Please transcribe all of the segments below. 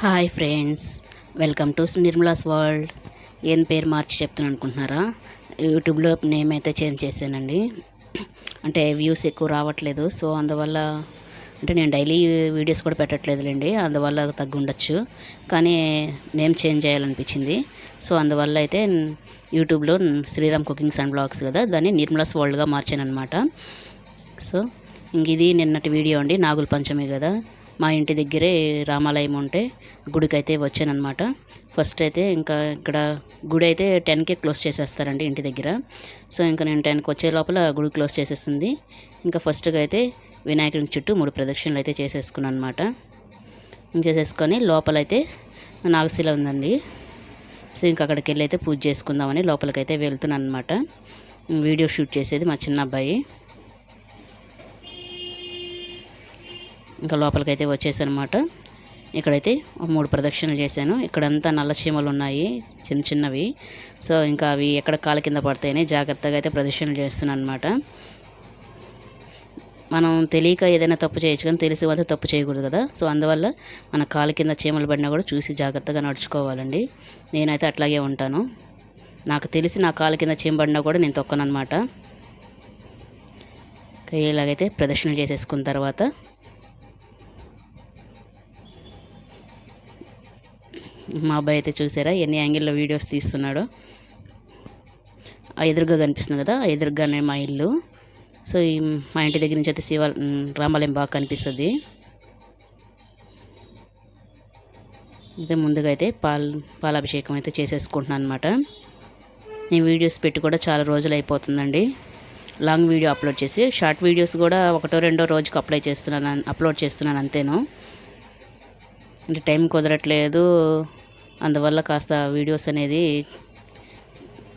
Hi friends welcome to Nirmala's world ఏం పేరు మార్చి చెప్తాను అనుకుంటున్నారా? యూట్యూబ్లో నేమ్ అయితే చేంజ్ చేశానండి. అంటే వ్యూస్ ఎక్కువ రావట్లేదు. సో అందువల్ల అంటే నేను డైలీ వీడియోస్ కూడా పెట్టట్లేదులేండి. అందువల్ల తగ్గుండొచ్చు కానీ నేమ్ చేంజ్ చేయాలనిపించింది. సో అందువల్ల అయితే యూట్యూబ్లో శ్రీరామ్ కుకింగ్స్ అండ్ బ్లాగ్స్ కదా దాన్ని నిర్మలాస్ వరల్డ్గా మార్చాను అనమాట సో ఇంక ఇది నిన్నటి వీడియో అండి. నాగుల పంచమి కదా. మా ఇంటి దగ్గరే రామాలయం ఉంటే గుడికైతే వచ్చానమాట ఫస్ట్ అయితే ఇంకా ఇక్కడ గుడి అయితే టెన్కే క్లోజ్ చేసేస్తారండి ఇంటి దగ్గర. సో ఇంకా నేను టెన్కి వచ్చే లోపల గుడి క్లోజ్ చేసేస్తుంది. ఇంకా ఫస్ట్గా అయితే వినాయకుడి చుట్టూ మూడు ప్రదక్షిణలు అయితే చేసేసుకున్నాను అనమాట చేసేసుకొని లోపలైతే నాగశిల ఉందండి. సో ఇంకా అక్కడికి వెళ్ళి అయితే పూజ చేసుకుందామని లోపలికైతే వెళ్తున్నాను అనమాట వీడియో షూట్ చేసేది మా చిన్న అబ్బాయి. ఇంకా లోపలికైతే వచ్చేసానమాట. ఇక్కడైతే మూడు ప్రదక్షిణలు చేశాను. ఇక్కడంతా నల్ల చీమలు ఉన్నాయి చిన్న చిన్నవి. సో ఇంకా అవి ఎక్కడ కాలు కింద పడతాయని జాగ్రత్తగా అయితే ప్రదక్షిణలు చేస్తున్నాను అనమాట మనం తెలియక ఏదైనా తప్పు చేయొచ్చు కానీ తెలిసి వాళ్ళు తప్పు చేయకూడదు కదా. సో అందువల్ల మన కాలు కింద చీమలు పడినా కూడా చూసి జాగ్రత్తగా నడుచుకోవాలండి. నేనైతే అట్లాగే ఉంటాను. నాకు తెలిసి నా కాలు కింద చీమ పడినా కూడా నేను తొక్కనమాట ఇలాగైతే ప్రదర్శన చేసేసుకున్న తర్వాత మా అబ్బాయి అయితే చూసారా ఎన్ని యాంగిల్లో వీడియోస్ తీస్తున్నాడో. ఎదురుగా కనిపిస్తుంది కదా ఎదురుగానే మా ఇల్లు. సో ఈ మా ఇంటి దగ్గర నుంచి అయితే శివ రామాలయం బాగా కనిపిస్తుంది. అయితే ముందుగా అయితే పాల్ పాలాభిషేకం అయితే చేసేసుకుంటున్నాను అనమాట నేను వీడియోస్ పెట్టి కూడా చాలా రోజులు అయిపోతుందండి. లాంగ్ వీడియో అప్లోడ్ చేసి షార్ట్ వీడియోస్ కూడా ఒకటో రెండో రోజుకి అప్లై చేస్తున్నాను అప్లోడ్ చేస్తున్నాను అంతేను. అంటే టైం కుదరట్లేదు అందువల్ల కాస్త వీడియోస్ అనేది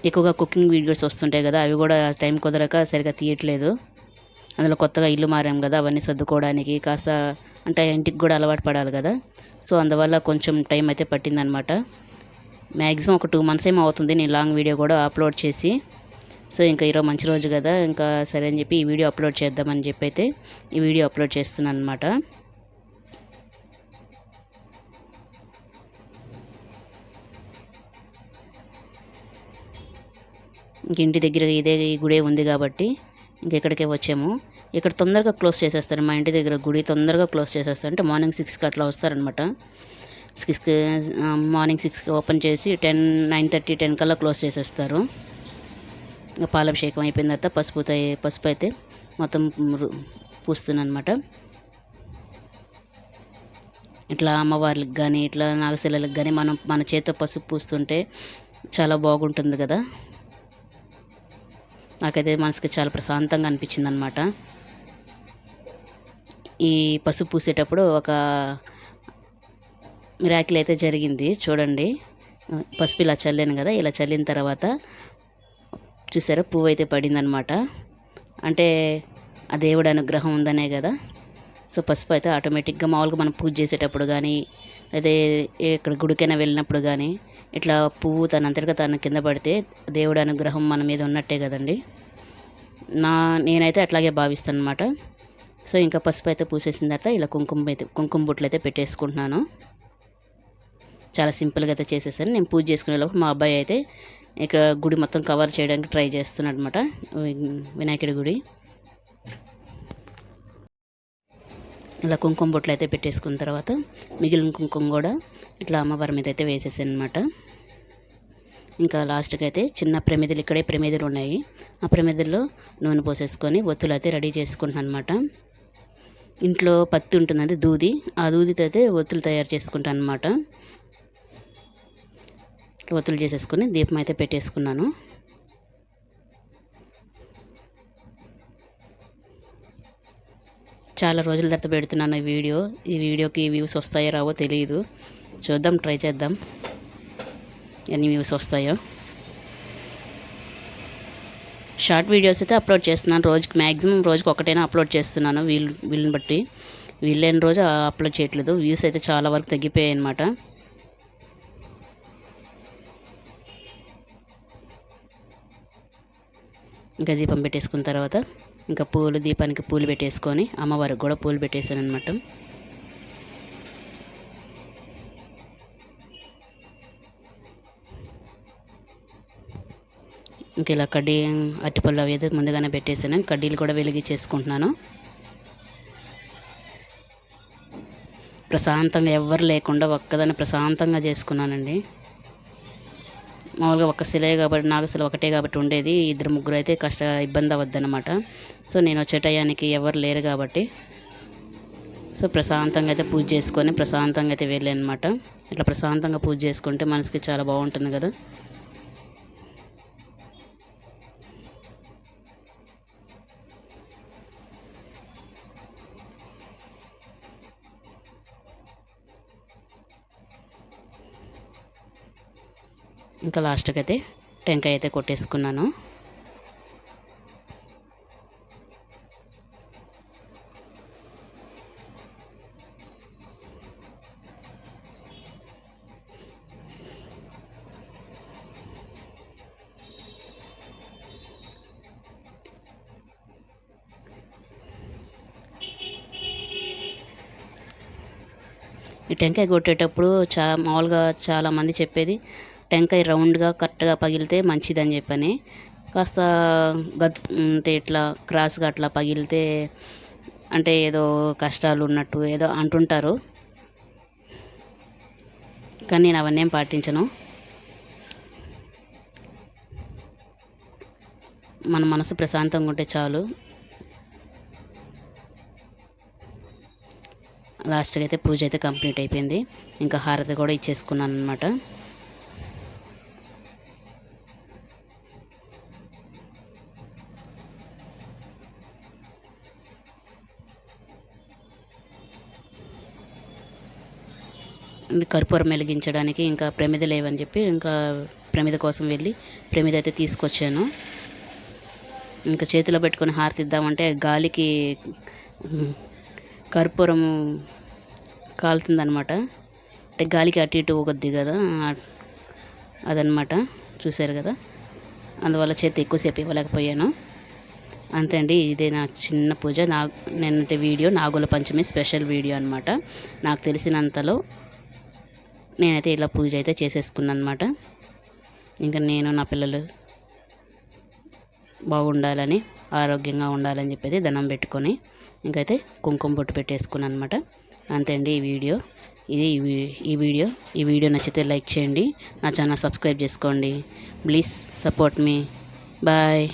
ఎక్కువగా కుకింగ్ వీడియోస్ వస్తుంటాయి కదా అవి కూడా టైం కుదరక సరిగా తీయట్లేదు. అందులో కొత్తగా ఇల్లు మారాం కదా అవన్నీ సర్దుకోవడానికి కాస్త అంటే ఇంటికి కూడా అలవాటు పడాలి కదా. సో అందువల్ల కొంచెం టైం అయితే పట్టిందనమాట. మ్యాక్సిమం ఒక టూ మంత్స్ ఏమో అవుతుంది నేను లాంగ్ వీడియో కూడా అప్లోడ్ చేసి. సో ఇంకా ఈరోజు మంచి రోజు కదా ఇంకా సరే అని చెప్పి ఈ వీడియో అప్లోడ్ చేద్దామని చెప్పి అయితే ఈ వీడియో అప్లోడ్ చేస్తున్నాను అనమాట ఇంక ఇంటి దగ్గర ఇదే ఈ గుడే ఉంది కాబట్టి ఇంక ఇక్కడికే వచ్చాము. ఇక్కడ తొందరగా క్లోజ్ చేసేస్తారు. మా ఇంటి దగ్గర గుడి తొందరగా క్లోజ్ చేసేస్తారు. అంటే మార్నింగ్ సిక్స్కి అట్లా వస్తారనమాట సిక్స్కి మార్నింగ్ సిక్స్కి ఓపెన్ చేసి టెన్ నైన్ థర్టీ టెన్ కల్లా క్లోజ్ చేసేస్తారు. ఇంకా పాలాభిషేకం అయిపోయిన తర్వాత పసుపు పసుపు అయితే మొత్తం పూస్తుంది అనమాట ఇట్లా అమ్మవార్లకు కానీ ఇట్లా నాగశిలలకు కానీ మనం మన చేత పసుపు పూస్తుంటే చాలా బాగుంటుంది కదా. నాకైతే మనసుకి చాలా ప్రశాంతంగా అనిపించింది అనమాట ఈ పసుపు పూసేటప్పుడు ఒక మిరాకిల్ అయితే జరిగింది. చూడండి. పసుపు ఇలా చల్లాను కదా ఇలా చల్లిన తర్వాత చూసారా పువ్వు అయితే పడిందనమాట అంటే ఆ దేవుడి అనుగ్రహం ఉందనే కదా. సో పసుపు అయితే ఆటోమేటిక్గా మామూలుగా మనం పూజ చేసేటప్పుడు కానీ అయితే ఇక్కడ గుడికైనా వెళ్ళినప్పుడు కానీ ఇట్లా పువ్వు తనంతటిగా తన కింద పడితే దేవుడి అనుగ్రహం మన మీద ఉన్నట్టే కదండి. నా నేనైతే అట్లాగే భావిస్తాను అనమాట సో ఇంకా పసుపు అయితే పూసేసిన తర్వాత ఇలా కుంకుమ అయితే కుంకుమ బుట్లు అయితే పెట్టేసుకుంటున్నాను. చాలా సింపుల్గా అయితే చేసేసాను. నేను పూజ చేసుకునే లోపు మా అబ్బాయి అయితే ఇక్కడ గుడి మొత్తం కవర్ చేయడానికి ట్రై చేస్తున్నాడు అనమాట వినాయకుడి గుడి. ఇలా కుంకుమ బొట్లు అయితే పెట్టేసుకున్న తర్వాత మిగిలిన కుంకుమ కూడా ఇట్లా అమ్మవారి మీద అయితే వేసేసాను అనమాట ఇంకా లాస్ట్కి అయితే చిన్న ప్రమిదలు ఇక్కడే ప్రమిదలు ఉన్నాయి. ఆ ప్రమిదల్లో నూనె పోసేసుకొని ఒత్తులు అయితే రెడీ చేసుకుంటున్నాను అనమాట ఇంట్లో పత్తి ఉంటుందండి దూది. ఆ దూదితో అయితే ఒత్తులు తయారు చేసుకుంటాను అనమాట ఒత్తులు చేసేసుకొని దీపం అయితే పెట్టేసుకున్నాను. చాలా రోజుల తర్వాత పెడుతున్నాను ఈ వీడియో. ఈ వీడియోకి వ్యూస్ వస్తాయో రావో తెలియదు చూద్దాం ట్రై చేద్దాం. ఎన్ని వ్యూస్ వస్తాయో. షార్ట్ వీడియోస్ అయితే అప్లోడ్ చేస్తున్నాను. రోజుకి మ్యాక్సిమం రోజుకి ఒకటైనా అప్లోడ్ చేస్తున్నాను వీళ్ళు వీళ్ళని బట్టి. వీళ్ళని రోజు అప్లోడ్ చేయట్లేదు. వ్యూస్ అయితే చాలా వరకు తగ్గిపోయాయి అన్నమాట. ఇంకా దీపం పెట్టేసుకున్న తర్వాత ఇంకా పూలు దీపానికి పూలు పెట్టేసుకొని అమ్మవారికి కూడా పూలు పెట్టేశాను అనమాట ఇంక ఇలా కడ్డీ అరటిపళ్ళు అవి ఏదో ముందుగానే పెట్టేశాను. కడ్డీలు కూడా వెలిగించేసుకుంటున్నాను. ప్రశాంతంగా ఎవ్వరు లేకుండా ఒక్కదాన్ని ప్రశాంతంగా చేసుకున్నానండి. మామూలుగా ఒక సిలే కాబట్టి నాకు అసలు ఒకటే కాబట్టి ఉండేది. ఇద్దరు ముగ్గురు అయితే కష్ట ఇబ్బంది అవ్వద్దనమాట సో నేను వచ్చే టయానికి ఎవరు లేరు కాబట్టి సో ప్రశాంతంగా అయితే పూజ చేసుకొని ప్రశాంతంగా అయితే వెళ్ళాను అనమాట ఇట్లా ప్రశాంతంగా పూజ చేసుకుంటే మనసుకి చాలా బాగుంటుంది కదా. ఇంకా లాస్ట్కి అయితే టెంకాయ అయితే కొట్టేసుకున్నాను. ఈ టెంకాయ కొట్టేటప్పుడు చా మామూలుగా చాలామంది చెప్పేది టెంకాయ రౌండ్గా కరెక్ట్గా పగిలితే మంచిదని చెప్పని. కాస్త గత్ అంటే ఇట్లా క్రాస్గా అట్లా పగిలితే అంటే ఏదో కష్టాలు ఉన్నట్టు ఏదో అంటుంటారు. కానీ నేను అవన్నీ పాటించను. మన మనసు ప్రశాంతంగా ఉంటే చాలు. లాస్ట్కి అయితే పూజ అయితే కంప్లీట్ అయిపోయింది. ఇంకా హారతి కూడా ఇచ్చేసుకున్నాను అనమాట కర్పూరం వెలిగించడానికి ఇంకా ప్రమిద లేవని చెప్పి ఇంకా ప్రమిద కోసం వెళ్ళి ప్రమిద అయితే తీసుకొచ్చాను. ఇంకా చేతిలో పెట్టుకొని హారతిద్దామంటే గాలికి కర్పూరం కాలుతుందనమాట అంటే గాలికి అటు ఇటు ఊగద్ది కదా అదనమాట చూశారు కదా? అందువల్ల చేతి ఎక్కువసేపు ఇవ్వలేకపోయాను. అంతే అండి ఇదే నా చిన్న పూజ. నా నిన్నటి video Nagula Panchami special video అనమాట నాకు తెలిసినంతలో నేనైతే ఇలా పూజ అయితే చేసేసుకున్నాను అనమాట ఇంకా నేను నా పిల్లలు బాగుండాలని ఆరోగ్యంగా ఉండాలని చెప్పేది దండం పెట్టుకొని ఇంకైతే కుంకుమ బొట్టు పెట్టేసుకున్నాను అనమాట అంతే అండి ఈ వీడియో. ఇది ఈ వీడియో. ఈ వీడియో నచ్చితే లైక్ చేయండి. నా ఛానల్ సబ్స్క్రైబ్ చేసుకోండి. Please support me. బాయ్.